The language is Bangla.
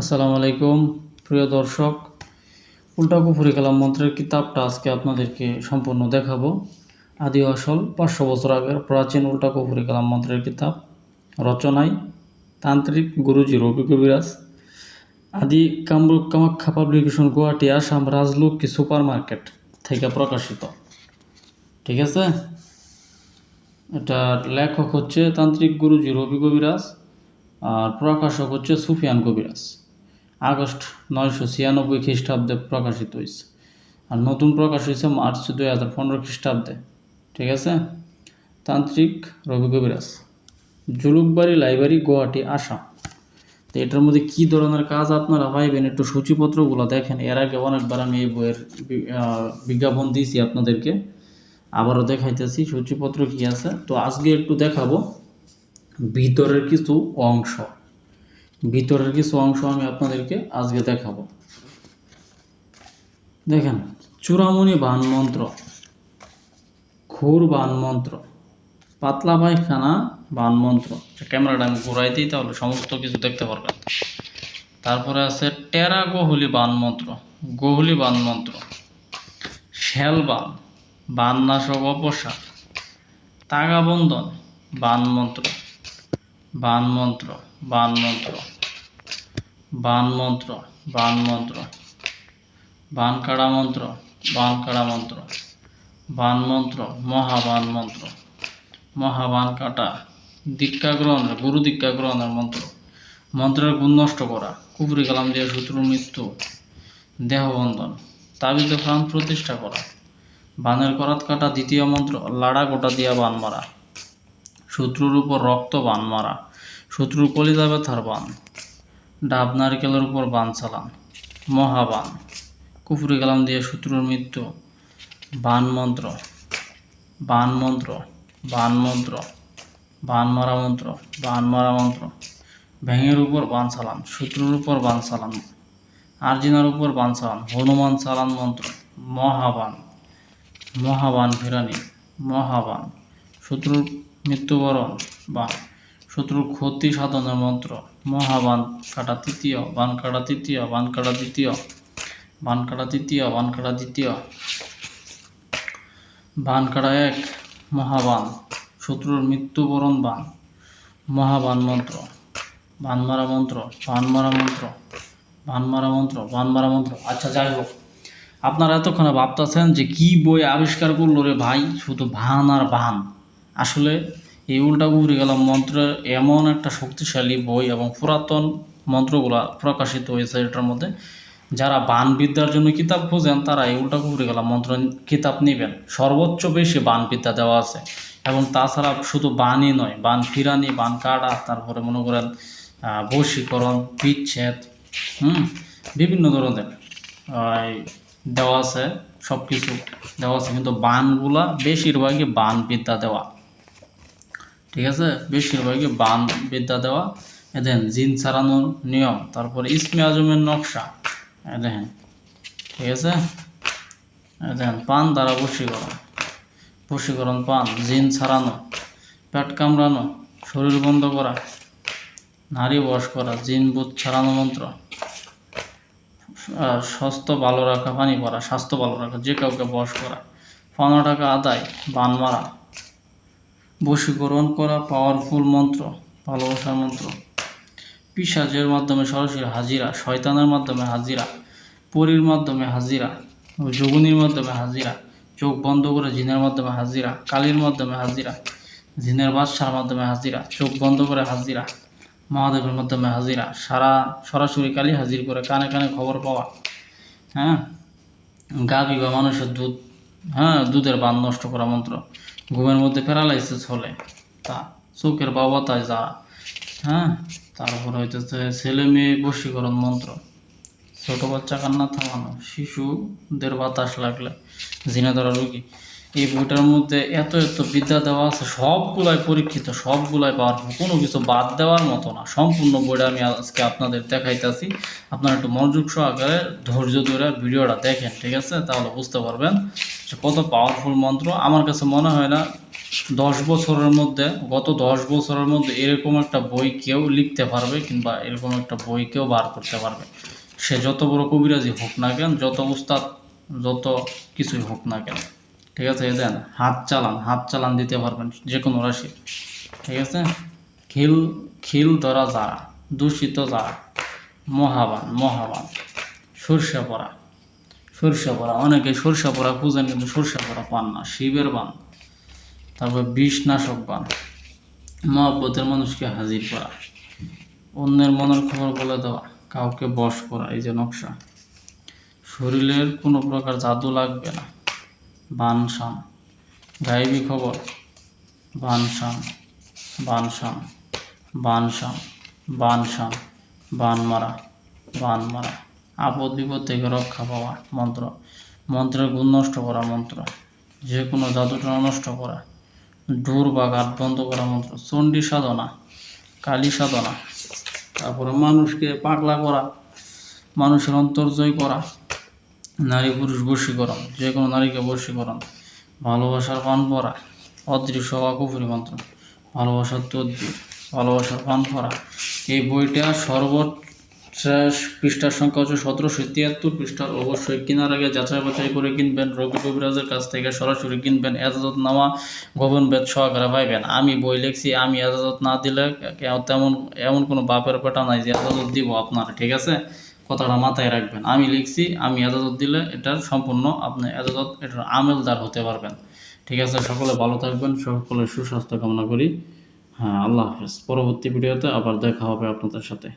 আসসালামু আলাইকুম, প্রিয় দর্শক। উল্টা কুফুরি কালাম মন্ত্রের কিতাবটা আজকে আপনাদেরকে সম্পূর্ণ দেখাবো। আদি আসল, পাঁচশো বছর আগের প্রাচীন উল্টা কুফুরি কালাম মন্ত্রের কিতাব। রচনায় তান্ত্রিক Guruji Ravi Kaviraj. Adi Kamrup Kamakhya publication Guwahati, Assam Rajlakshmi super market থেকে প্রকাশিত। ঠিক আছে? এটার লেখক হচ্ছে তান্ত্রিক গুরুজি রবি কবিরাজ আর প্রকাশক হচ্ছে সুফিয়ান কবিরাজ। আগস্ট নয়শো ছিয়ানব্বই খ্রিস্টাব্দে প্রকাশিত হয়েছে। আর নতুন প্রকাশ হয়েছে মার্চ দুই হাজার পনেরো খ্রিস্টাব্দে। ঠিক আছে? তান্ত্রিক রবি কবিরাজ। জুলুকবাড়ি লাইব্রেরি, গুয়াহাটি, আসাম। তো এটার মধ্যে কী ধরনের কাজ আপনারা পাইবেন একটু সূচিপত্রগুলো দেখেন। এর আগে অনেকবার আমি এই বইয়ের বিজ্ঞাপন দিয়েছি আপনাদেরকে। আবারও দেখাইতেছি সূচিপত্র কি আছে। তো আজকে একটু দেখাবো ভিতরের কিছু অংশ। ভিতরের কিছু অংশ আমি আপনাদেরকে আজকে দেখাবো। দেখেন, চূড়ামণি বান মন্ত্র খুর বান মন্ত্র, পাতলা পায়খানা বান মন্ত্র। ক্যামেরাটা আমি ঘুরাই দিই তাহলে সমস্ত কিছু দেখতে পারবেন। তারপরে আছে টেরা গহুলি বান মন্ত্র, গহুলি বান মন্ত্র, শ্যাল বান বান নাশক অপসার, তাগাবন্ধন বান মন্ত্র বান মন্ত্র বান মন্ত্র। বান মন্ত্র বান মন্ত্র। বান কাড়া মন্ত্র, বান কাড়া মন্ত্র। বান মন্ত্র, মহাবান মন্ত্র। মহাবান কাটা দীক্ষা গ্রহণের গুরু দীক্ষা গ্রহণের মন্ত্র। মন্ত্রের গুণ নষ্ট করা কুপুরি কালাম দিয়ে শত্রুর মৃত্যু। দেহবন্ধন, তাবিজে প্রাণ প্রতিষ্ঠা করা। বানের করাত কাটা দ্বিতীয় মন্ত্র, লাড়া গোটা দিয়া বান মারা। শত্রুর উপর রক্ত বান মারা। শত্রুর কলিজা ব্যথার বান। ডাব নারকেলের উপর বান চালান। মহাবান কুফুরি কালাম দিয়ে শত্রুর মৃত্যু। বান মন্ত্র। বান মন্ত্র। বান মন্ত্র। বান মারা মন্ত্র। বান মারা মন্ত্র। ভেঙের উপর বান চালান, শত্রুর উপর বান চালান, আর্জিনার উপর বান চালান, হনুমান চালান মন্ত্র। মহাবান মহাবান ফেরানি মহাবান শত্রুর মৃত্যুবরণ বা শত্রুর ক্ষতি সাধনের মন্ত্র। মহাবান কাটা তৃতীয়, বান কাটা তৃতীয়, বান কাটা দ্বিতীয়, বান কাটা তৃতীয়, বান কাটা দ্বিতীয়। বান কাটা এক, মহাবান। শত্রুর মৃত্যুবরণ বান। মহাবান মন্ত্র। বান মারা মন্ত্র, বান মারা মন্ত্র, বান মারা মন্ত্র, বান মারা মন্ত্র। আচ্ছা যাই হোক। আপনারা এতক্ষণে ভাবতেছেন যে কি বই আবিষ্কার করল রে ভাই? শুধু ভান আর ভান আসলে এই উল্টা গুবরি গেলাম মন্ত্র এমন একটা শক্তিশালী বই এবং পুরাতন মন্ত্রগুলা প্রকাশিত হয়েছে এটার মধ্যে। যারা বানবিদ্যার জন্য কিতাব খোঁজেন, তারা এই উল্টা কুবরি গেলাম মন্ত্র কিতাব নেবেন। সর্বোচ্চ বেশি বান বিদ্যা দেওয়া আছে। এবং তাছাড়া শুধু বানই নয়, বান ফিরানি বান কাটা তারপরে মনে করেন বশীকরণ, বিচ্ছেদ, হুম, বিভিন্ন ধরনের দেওয়া আছে সব কিছু দেওয়া আছে। কিন্তু বানগুলা বেশিরভাগই বান বিদ্যা দেওয়া। ঠিক আছে? বেশিরভাগই বান বিদ্যা দেওয়া। দেখেন, জিন ছাড়ানোর নিয়ম। তারপরে ইসমি আজমের নকশা। দেখেন, ঠিক আছে? দেখেন, পান দ্বারা বশীকরণ। বশীকরণ পান, জিন ছাড়ানো, পেট কামড়ানো, শরীর বন্ধ করা, নারী বশ করা, জিন বুধ ছাড়ানো মন্ত্র। স্বাস্থ্য ভালো রাখা, পানি পড়া স্বাস্থ্য ভালো রাখা, যে কাউকে বশ করা। পনেরো টাকা আদায়, বান মারা। বশীকরণ করা পাওয়ারফুল মন্ত্র, ভালোবাসার মন্ত্র। পিসাজের মাধ্যমে সরাসরি হাজিরা, শয়তানের মাধ্যমে হাজিরা, পরীর মাধ্যমে হাজিরা যোগুনির মাধ্যমে হাজিরা, চোখ বন্ধ করে জিনের মাধ্যমে হাজিরা, কালির মাধ্যমে হাজিরা, জিনের বাদশার মাধ্যমে হাজিরা, চোখ বন্ধ করে হাজিরা, মহাদেবের মাধ্যমে হাজিরা, সারা, সরাসরি কালি হাজির করে কানে কানে খবর পাওয়া। হ্যাঁ? গাভী বা মানুষের দুধ হ্যাঁ দুধের বান নষ্ট করা মন্ত্র। ঘুমের মধ্যে প্যারালাইসিস হলে তা চোখের বাবা তাই যা হ্যাঁ? তারপর হইতেছে ছেলে মেয়ে বশীকরণ মন্ত্র। ছোট বাচ্চা কান্না থামানো, শিশুদের বাতাস লাগলে জিনে ধরা রুগী এই বইটার মধ্যে এত এত বিদ্যা দেওয়া আছে, সবগুলাই পরীক্ষিত, সবগুলাই পাওয়ারফুল কোনো কিছু বাদ দেওয়ার মতো না। সম্পূর্ণ বইটা আমি আজকে আপনাদের দেখাইতেছি। আপনারা একটু মনোযোগ সহকারে ধৈর্য ধরে ভিডিওটা দেখেন, ঠিক আছে? তাহলে বুঝতে পারবেন যে কত পাওয়ারফুল মন্ত্র। আমার কাছে মনে হয় না দশ বছরের মধ্যে, গত দশ বছরের মধ্যে এরকম একটা বই কেউ লিখতে পারবে কিংবা এরকম একটা বই কেউ বার করতে পারবে। সে যত বড় কবিরাজি হোক না কেন, যত উস্তাদ যত কিছুই হোক না কেন। ঠিক আছে দেন, হাত চালান হাত চালান দিতে পারবেন যে কোনো রাশি। ঠিক আছে? খিল খিল ধরা যারা, দূষিত যারা, মহাবান মহাবান, সরষে পড়া সরষে পড়া অনেকে সরষে পড়া খুঁজেন, কিন্তু সরষে পড়া পান না, শিবের বান। তারপর বিষনাশক বান। মহব্বতের মানুষকে হাজির করা। অন্যের মনের খবর বলে দেওয়া, কাউকে বশ করা, এই যে নকশা। শরীরের কোনো প্রকার জাদু লাগবে না। বানসান গাইবী খবর বানসান বানসান বানসান বানসান বান মারা বান মারা আপদ বিপদ থেকে রক্ষা পাওয়া মন্ত্র। মন্ত্রের গুণ নষ্ট করা মন্ত্র। যে কোনো জাদুটা নষ্ট করা। ডোর বা গাট বন্ধ করা মন্ত্র। চণ্ডী সাধনা, কালী সাধনা। তারপরে মানুষকে পাগলা করা, মানুষের অন্তর জয় করা। নারী পুরুষ বশীকরণ, যে কোনো নারীকে বশীকরণ। ভালোবাসার পান পরা, অদৃশ্য বা কুফুরি মন্ত্র। ভালোবাসার তদ্বির ভালোবাসার পান পরা। এই বইটা সর্বশেষ পৃষ্ঠার সংখ্যা হচ্ছে সতেরোশো তিয়াত্তর পৃষ্ঠার। অবশ্যই কেনার আগে যাচাই বাছাই করে কিনবেন। রবি কবিরাজের কাছ থেকে সরাসরি কিনবেন। এজাজত নামা গোপন বেদ সহকারে পাইবেন। আমি বই লিখছি, আমি এজাজত না দিলে তেমন এমন কোনো বাপের পেটা নাই যে এজাজত দিব আপনার, ঠিক আছে? কথাটা মাথায় রাখবেন। আমি লিখছি, আমি এজাজত দিলে এটার সম্পূর্ণ আপনি এজাজত, এটার আমেলদার হতে পারবেন। ঠিক আছে, সকলে ভালো থাকবেন সকলে সুস্বাস্থ্য কামনা করি। হ্যাঁ আল্লাহ হাফেজ। পরবর্তী ভিডিওতে আবার দেখা হবে আপনাদের সাথে।